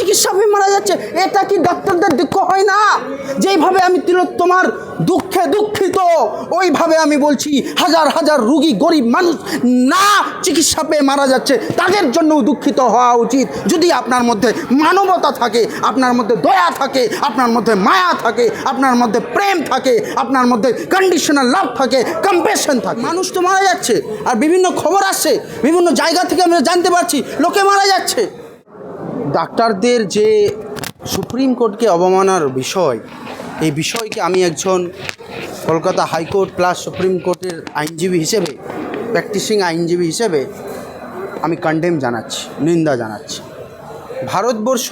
চিকিৎসাভাবে মারা যাচ্ছে, এটা কি ডাক্তারদের দুঃখ হয় না? যেইভাবে আমি তিলোত্তমার দুঃখে দুঃখিত, ওইভাবে আমি বলছি হাজার হাজার রুগী গরিব মানুষ না চিকিৎসা পেয়ে মারা যাচ্ছে, তাদের জন্যও দুঃখিত হওয়া উচিত। যদি আপনার মধ্যে মানবতা থাকে, আপনার মধ্যে দয়া থাকে, আপনার মধ্যে মায়া থাকে, আপনার মধ্যে প্রেম থাকে, আপনার মধ্যে কন্ডিশনাল লাভ থাকে কম্পেশন থাকে। মানুষ তো মারা যাচ্ছে, আর বিভিন্ন খবর আসছে, বিভিন্ন জায়গা থেকে আমরা জানতে পারছি, লোকে মারা যাচ্ছে। ডাক্তারদের যে সুপ্রিম কোর্টকে অবমানার বিষয়, এই বিষয়কে আমি একজন কলকাতা হাইকোর্ট প্লাস সুপ্রিম কোর্টের আইনজীবী হিসেবে, প্র্যাকটিসিং আইনজীবী হিসেবে আমি কন্ডেম জানাচ্ছি, নিন্দা জানাচ্ছি। ভারতবর্ষ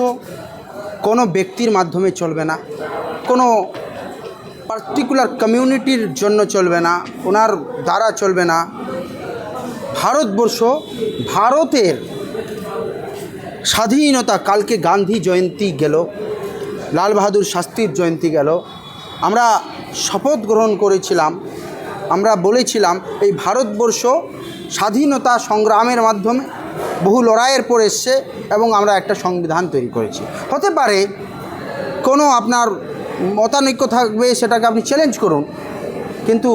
কোনো ব্যক্তির মাধ্যমে চলবে না, কোনো পার্টিকুলার কমিউনিটির জন্য চলবে না, ওনার দ্বারা চলবে না। ভারতবর্ষ ভারতের স্বাধীনতা, কালকে গান্ধী জয়ন্তী গেল, লাল বাহাদুর শাস্ত্রীর জয়ন্তী গেল। আমরা শপথ গ্রহণ করেছিলাম, আমরা বলেছিলাম এই ভারতবর্ষ স্বাধীনতা সংগ্রামের মাধ্যমে বহু লড়াইয়ের পর এসছে এবং আমরা একটা সংবিধান তৈরি করেছি। হতে পারে কোনো আপনার মতানৈক্য থাকবে, সেটাকে আপনি চ্যালেঞ্জ করুন, কিন্তু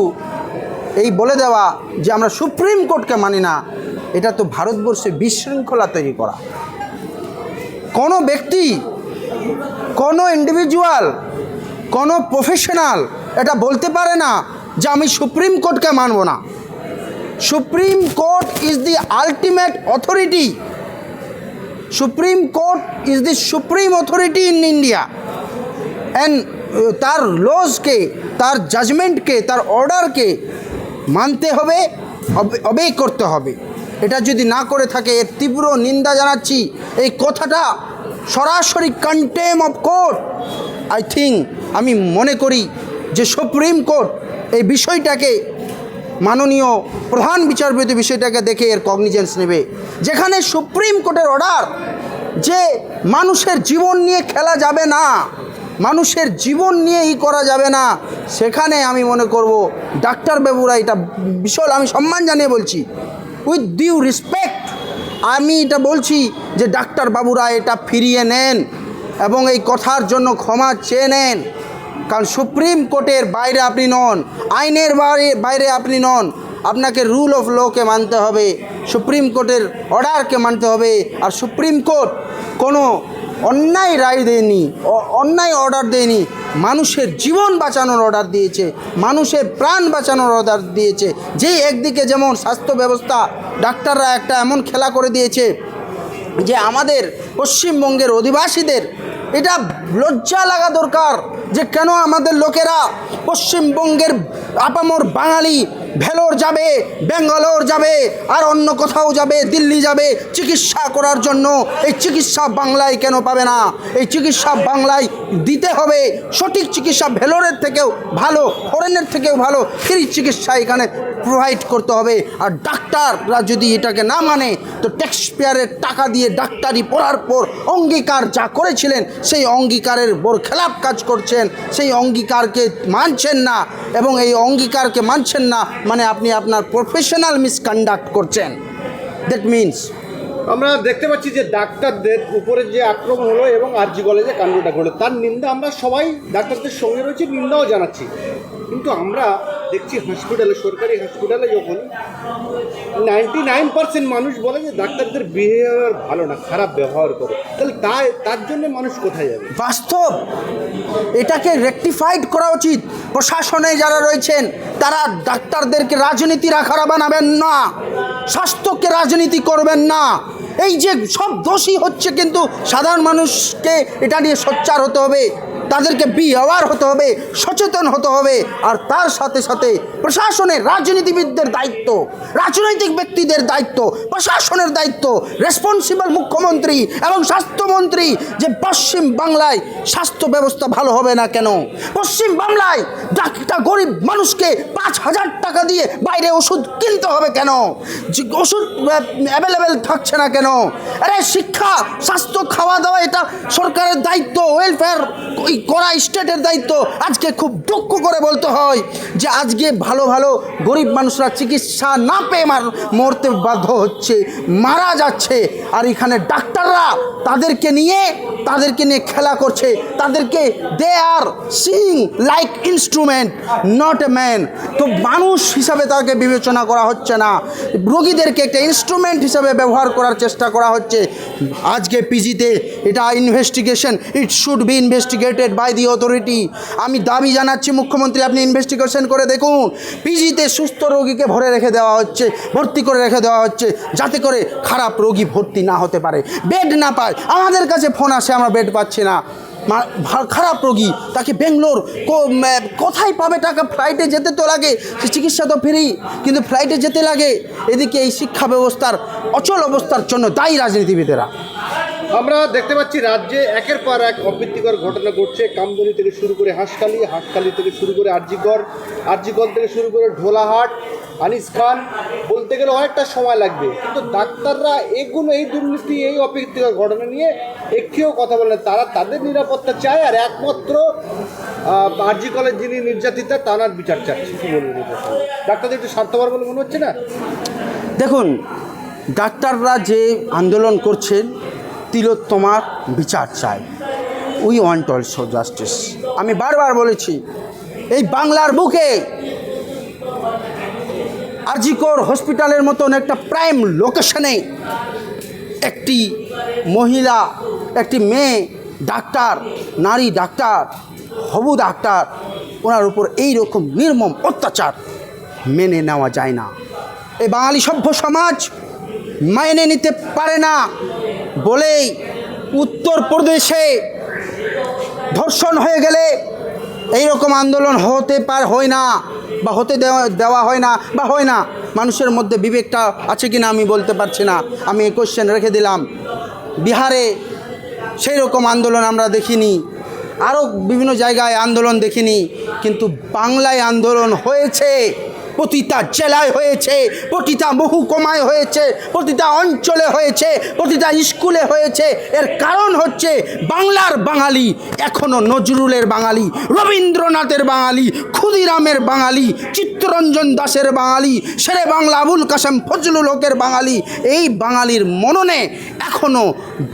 এই বলে দেওয়া যে আমরা সুপ্রিম কোর্টকে মানি না, এটা তো ভারতবর্ষে বিশৃঙ্খলা তৈরি করা। কোনো ব্যক্তি, কোনো ইন্ডিভিজুয়াল কোনো প্রফেশনাল এটা বলতে পারে না যে আমি সুপ্রিম কোর্টকে মানব না। Supreme court is the ultimate authority supreme court is the supreme authority in India and তার লজকে তার জাজমেন্টকে তার অর্ডারকে মানতে হবে, অবে করতে হবে। এটা যদি না করে থাকে, এর তীব্র নিন্দা জানাচ্ছি। এই কথাটা সরাসরি contempt of court I think আমি মনে করি যে সুপ্রিম কোর্ট এই বিষয়টাকে, মাননীয় প্রধান বিচারপতি বিষয়টাকে দেখে এর কগনিজেন্স নেবে। যেখানে সুপ্রিম কোর্টের অর্ডার যে মানুষের জীবন নিয়ে খেলা যাবে না, মানুষের জীবন নিয়ে ই করা যাবে না, সেখানে আমি মনে করব, ডাক্তারবাবুরা এটা বিশাল, আমি সম্মান জানিয়ে বলছি। উইথ ডিউ রেসপেক্ট আমি এটা বলছি যে ডাক্তারবাবুরা এটা ফিরিয়ে নেন এবং এই কথার জন্য ক্ষমা চেয়ে নেন। কারণ সুপ্রিম কোর্টের বাইরে আপনি নন, আইনের বাইরে আপনি নন, আপনাকে রুল অফ লকে মানতে হবে, সুপ্রিম কোর্টের অর্ডারকে মানতে হবে। আর সুপ্রিম কোর্ট কোনো অন্যায় রায় দেয়নি অন্যায় অর্ডার দেয়নি। মানুষের জীবন বাঁচানোর অর্ডার দিয়েছে, মানুষের প্রাণ বাঁচানোর অর্ডার দিয়েছে। যে একদিকে যেমন স্বাস্থ্য ব্যবস্থা, ডাক্তাররা একটা এমন খেলা করে দিয়েছে যে আমাদের পশ্চিমবঙ্গের অধিবাসীদের এটা লজ্জা লাগা দরকার যে কেন আমাদের লোকেরা পশ্চিমবঙ্গের আপামর বাঙালি ভেলোর যাবে, ব্যাঙ্গালোর যাবে, আর অন্য কোথাও যাবে, দিল্লি যাবে চিকিৎসা করার জন্য। এই চিকিৎসা বাংলায় কেন পাবে না? এই চিকিৎসা বাংলায় দিতে হবে। সঠিক চিকিৎসা ভেলোরের থেকেও ভালো, ফরেনের থেকেও ভালো। ফ্রি চিকিৎসা এখানে প্রোভাইড করতে হবে। আর ডাক্তাররা যদি এটাকে না মানে তো ট্যাক্স পেয়ারের টাকা দিয়ে ডাক্তারি পড়ার পর অঙ্গীকার যা করেছিলেন সেই অঙ্গীকারের বড় খেলাপ কাজ করছেন, সেই অঙ্গীকারকে মানছেন না এবং এই অঙ্গীকারকে মানছেন না মানে আপনি আপনার প্রফেশনাল মিসকন্ডাক্ট করছেন। দ্যাট মিনস আমরা দেখতে পাচ্ছি যে ডাক্তারদের উপরে যে আক্রমণ হলো এবং আরজি কলেজে কাণ্ডটা ঘটলো, তার নিন্দা আমরা সবাই ডাক্তারদের সঙ্গে রয়েছে, নিন্দাও জানাচ্ছি। কিন্তু আমরা দেখছি হসপিটালে সরকারি হসপিটালে যখন নাইনটি নাইন পার্সেন্ট মানুষ বলে যে ডাক্তারদের বিহেভিয়ার ভালো না, খারাপ ব্যবহার করে। তাহলে তাই, তার জন্য মানুষ কোথায় যাবে? বাস্তব, এটাকে রেকটিফাইড করা উচিত। প্রশাসনে যারা রয়েছেন, তারা ডাক্তারদেরকে রাজনীতির আখাড়া বানাবেন না। স্বাস্থ্যকে রাজনীতি করবেন না। এই যে সব দোষী হচ্ছে কিন্তু সাধারণ মানুষকে এটা নিয়ে সোচ্চার হতে হবে। তাদেরকে বি অ্যাওয়ার হতে হবে, সচেতন হতে হবে, আর তার সাথে সাথে প্রশাসনের রাজনীতিবিদদের দায়িত্ব, রাজনৈতিক ব্যক্তিদের দায়িত্ব, প্রশাসনের দায়িত্ব রেসপন্সিবল মুখ্যমন্ত্রী এবং স্বাস্থ্যমন্ত্রী যে পশ্চিম বাংলায় স্বাস্থ্য ব্যবস্থা ভালো হবে না কেন? পশ্চিম বাংলায় ডাক্তার গরিব মানুষকে পাঁচ হাজার টাকা দিয়ে বাইরে ওষুধ কিনতে হবে কেন? ওষুধ অ্যাভেলেবেল থাকছে না কেন? আরে শিক্ষা, স্বাস্থ্য খাওয়া দাওয়া এটা সরকারের দায়িত্ব ওয়েলফেয়ার করা স্টেটের দায়িত্ব। আজকে খুব দুঃখ করে বলতে হয় যে আজকে ভালো ভালো গরিব মানুষরা চিকিৎসা না পেয়ে মার, মরতে বাধ্য হচ্ছে, মারা যাচ্ছে। আর এখানে ডাক্তাররা তাদেরকে নিয়ে তাদেরকে নিয়ে খেলা করছে। তাদেরকে they are using like instrument not a man তো মানুষ হিসাবে তাকে বিবেচনা করা হচ্ছে না। রোগীদেরকে একটা ইনস্ট্রুমেন্ট হিসাবে ব্যবহার করার চেষ্টা করা হচ্ছে। আজকে পিজিতে এটা investigation it should be investigated by the authority আমি দাবি জানাচ্ছি, মুখ্যমন্ত্রী, আপনি ইনভেস্টিগেশন করে দেখুন। পিজিতে সুস্থ রোগীকে ভরে রেখে দেওয়া হচ্ছে, ভর্তি করে রেখে দেওয়া হচ্ছে, যাতে করে খারাপ রোগী ভর্তি না হতে পারে। বেড না পায়। আমাদের কাছে ফোন আসে আমরা বেড পাচ্ছি না। খারাপ রোগী, তাকে বেঙ্গলোর কোথায় পাবে টাকা? ফ্লাইটে যেতে তো লাগে, চিকিৎসা তো ফ্রি কিন্তু ফ্লাইটে যেতে লাগে। এদিকে এই শিক্ষা ব্যবস্থার, অচল অবস্থার জন্য দায়ী রাজনীতিবিদেরা। আমরা দেখতে পাচ্ছি রাজ্যে একের পর এক অপ্রীতিকর ঘটনা ঘটছে। কামদুনি থেকে শুরু করে হাঁসখালি হাঁসখালি থেকে শুরু করে আরজিকর আরজিকর থেকে শুরু করে ঢোলাহাট আনিস খান বলতে গেলে অনেকটা সময় লাগবে। কিন্তু ডাক্তাররা এগুলো, এই দুর্নীতি, এই অপ্রীতিকর ঘটনা নিয়ে একটিও কথা বলেন তারা তাদের নিরাপত্তা চায় আর একমাত্র আরজি কলেজ যিনি নির্যাতিতা তানার বিচার চাচ্ছে কি বলবেন ডাক্তারদের একটু স্বার্থপর বলে মনে হচ্ছে না? দেখুন, ডাক্তাররা যে আন্দোলন করছেন, তিলোত্তমার বিচার চায়। We want also justice. আমি বারবার বলেছি, এই বাংলার বুকে আরজিকর হসপিটালের মতন একটা প্রাইম লোকেশনে একটি মহিলা, একটি মেয়ে, ডাক্তার, নারী ডাক্তার, হবু ডাক্তার, ওনার উপর এই রকম নির্মম অত্যাচার মেনে নেওয়া যায় না। এই বাঙালি সভ্য সমাজ মেনে নিতে পারে না বলেই উত্তরপ্রদেশে ধর্ষণ হয়ে গেলে এই রকম আন্দোলন হতে পার হয় না। বা হতে দেওয়া হয় না বা হয় না, মানুষের মধ্যে বিবেকটা আছে কি না আমি বলতে পারছি না। আমি এই কোশ্চেন রেখে দিলাম। বিহারে সেই রকম আন্দোলন আমরা দেখিনি, আরও বিভিন্ন জায়গায় আন্দোলন দেখিনি, কিন্তু বাংলায় আন্দোলন হয়েছে। প্রতিটা জেলায় হয়েছে, প্রতিটা মহুকুমায় হয়েছে, প্রতিটা অঞ্চলে হয়েছে, প্রতিটা স্কুলে হয়েছে। এর কারণ হচ্ছে বাংলার বাঙালি এখনও নজরুলের বাঙালি, রবীন্দ্রনাথের বাঙালি, ক্ষুদিরামের বাঙালি, চিত্তরঞ্জন দাসের বাঙালি, শেরে বাংলা আবুল কাসেম ফজলুল হকের বাঙালি। এই বাঙালির মননে এখনও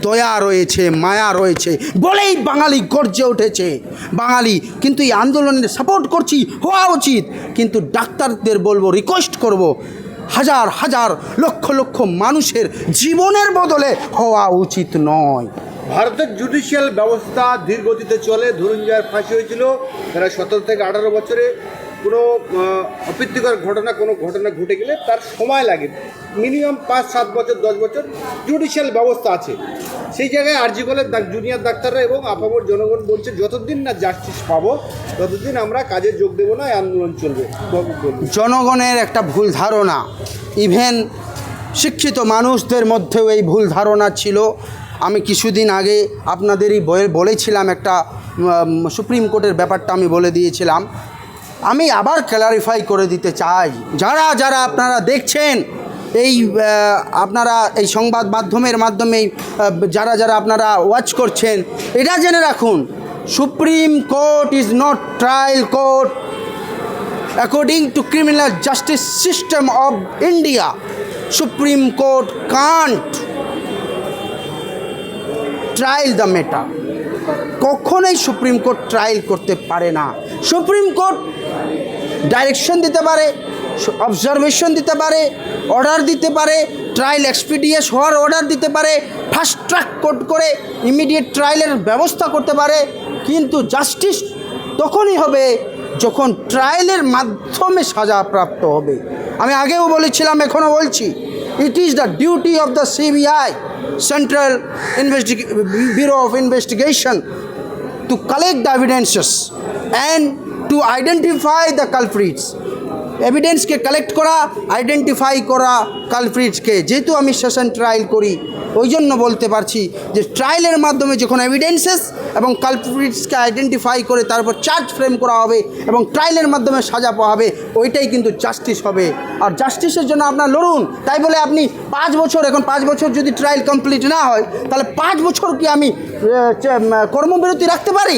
দয়া রয়েছে, মায়া রয়েছে। বলেই বাঙালি গর্জে উঠেছে। বাঙালি, কিন্তু এই আন্দোলনের সাপোর্ট করছি, হওয়া উচিত। কিন্তু ডাক্তারদের বলব রিকোয়েস্ট করব, হাজার হাজার, লক্ষ লক্ষ মানুষের জীবনের বদলে হওয়া উচিত নয়। ভারতের জুডিশিয়াল ব্যবস্থা ধীর গতিতে চলে ধরুন যার ফাঁসি হয়েছিল। তারা সতেরো থেকে আঠারো বছরে কোনো অপ্রীতিকর ঘটনা, কোনো ঘটনা ঘটে গেলে তার সময় লাগে। মিনিমাম পাঁচ, সাত বছর, দশ বছর জুডিশিয়াল ব্যবস্থা আছে। সেই জায়গায় আরজি কলের জুনিয়র ডাক্তাররা এবং আপামর জনগণ বলছে, যতদিন না জাস্টিস পাবো, ততদিন আমরা কাজে যোগ দেবো না আন্দোলন চলবে। জনগণের একটা ভুল ধারণা। ইভেন শিক্ষিত মানুষদের মধ্যেও এই ভুল ধারণা ছিল। আমি কিছুদিন আগে আপনাদেরই বলেছিলাম একটা সুপ্রিম কোর্টের ব্যাপারটা আমি বলে দিয়েছিলাম। আমি আবার ক্লারিফাই করে দিতে চাই। যারা যারা আপনারা দেখছেন, এই আপনারা এই সংবাদ মাধ্যমের মাধ্যমে যারা যারা আপনারা ওয়াচ করছেন, এটা জেনে রাখুন, supreme court is not trial court according to criminal justice system of India supreme court can't trial the matter. কখনোই সুপ্রিম কোর্ট ট্রায়াল করতে পারে না। সুপ্রিম কোর্ট ডাইরেকশন দিতে পারে অবজারভেশন দিতে পারে অর্ডার দিতে পারে ট্রায়াল এক্সপিডিএস হওয়ার অর্ডার দিতে পারে ফাস্ট ট্র্যাক কোর্ট করে ইমিডিয়েট ট্রায়ালের ব্যবস্থা করতে পারে, কিন্তু জাস্টিস তখনই হবে যখন ট্রায়ালের মাধ্যমে সাজা প্রাপ্ত হবে। আমি আগেও বলেছিলাম, এখনও বলছি it is the duty of the CBI central investigation bureau of investigation to collect the evidences and to identify the culprits এভিডেন্সকে কালেক্ট করা আইডেন্টিফাই করা কালপ্রিটসকে যেহেতু আমি সেশন ট্রায়াল করি ওই জন্য বলতে পারছি যে ট্রায়ালের মাধ্যমে যখন এভিডেন্সেস এবং কালপ্রিটসকে আইডেন্টিফাই করে, তারপর চার্জ ফ্রেম করা হবে এবং ট্রায়ালের মাধ্যমে সাজা পাওয়া হবে, ওইটাই কিন্তু জাস্টিস হবে। আর জাস্টিসের জন্য আপনার লড়ুন। তাই বলে আপনি পাঁচ বছর, এখন পাঁচ বছর যদি ট্রায়াল কমপ্লিট না হয়, তাহলে পাঁচ বছর কি আমি কর্মবিরতি রাখতে পারি?